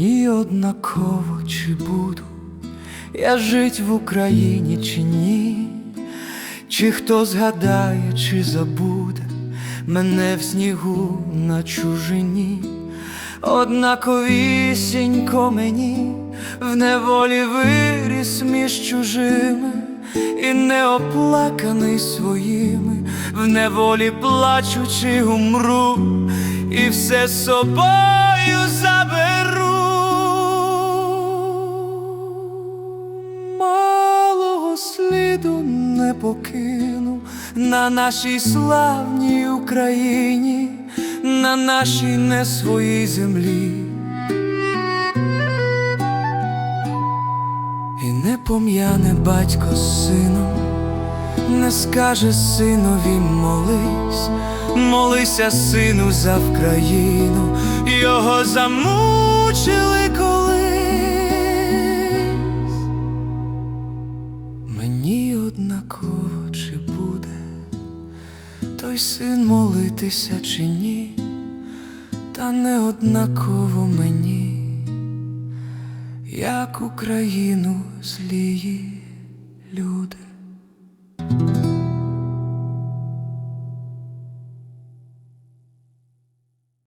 Мені однаково, чи буду я жить в Україні, чи ні, чи хто згадає, чи забуде мене в снігу на чужині, однаковісінько мені в неволі виріс між чужими, і не оплаканий своїми, в неволі плачучи, умру, і все собою за. Сліду не покину на нашій славній Україні, на нашій не своїй землі. І не пом'яне батько з сином, не скаже синові молись, молися сину за Вкраїну, його замучили однаково чи буде той син молитися чи ні, та не однаково мені як Україну злії люди.